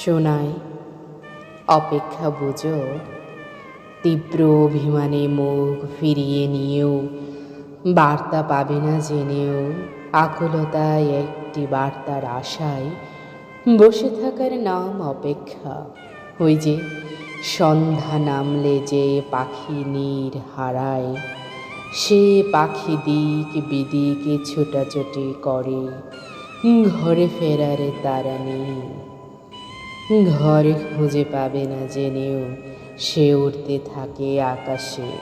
শোনাই অপেক্ষা বুঝো, তীব্র অভিমানে মুখ ফিরিয়ে নিয়েও বার্তা পাবে না জেনেও আকুলতায় একটি বার্তার আশায়। বসে থাকার নাম অপেক্ষা, ওই যে সন্ধ্যা নামলে যে পাখি নীর হারায়। সে পাখি দিক বিদিকে ছোটাছুটি করে, ঘরে ফেরারে তারা নেই। ঘরে খুঁজে পাবে না জেনেও সে উঠতে থাকে আকাশে।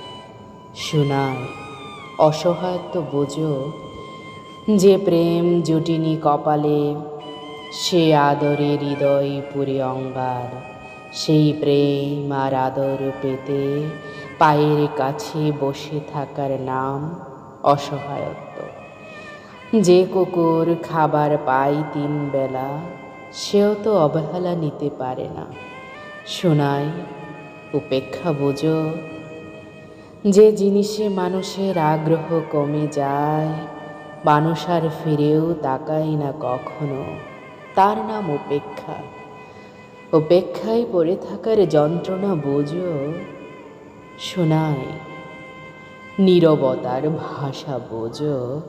শোনায় অসহায়ত্ব বোঝো, যে প্রেম জুটিনি কপালে, সে আদরে হৃদয় পুরে অঙ্গার। সেই প্রেম আর আদর পেতে পায়ের কাছে বসে থাকার নাম অসহায়ত্ব। যে কুকুর খাবার পায় তিন বেলা সেও তো অবহেলা নিতে পারে না। শোনায়, উপেক্ষা বোঝো। যে জিনিসে মানুষের আগ্রহ কমে যায় মানুষ আর ফিরেও তাকায় না কখনো। তার নাম উপেক্ষা। উপেক্ষায় পড়ে থাকার যন্ত্রণা বোঝো। শোনায়, নীরবতার ভাষা বোঝো।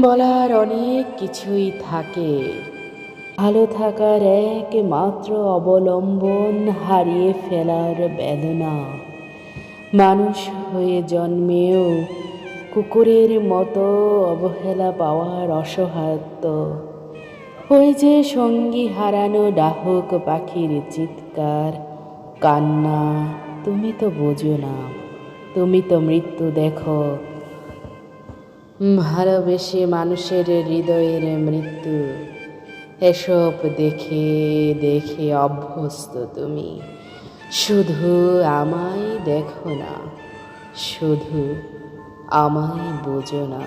বলার অনেক কিছুই থাকে। ভালো থাকার একমাত্র অবলম্বন হারিয়ে ফেলার বেদনা। মানুষ হয়ে জন্মেও কুকুরের মতো অবহেলা পাওয়ার অসহায়ত্ব। ওই যে সঙ্গী হারানো ডাহক পাখির চিৎকার, কান্না, তুমি তো বোঝো না, তুমি তো মৃত্যু দেখো। ভালোবেসে মানুষের হৃদয়ের মৃত্যু এসব দেখে দেখে অভ্যস্ত তুমি। শুধু আমায় দেখো না শুধু আমায় বোঝো না।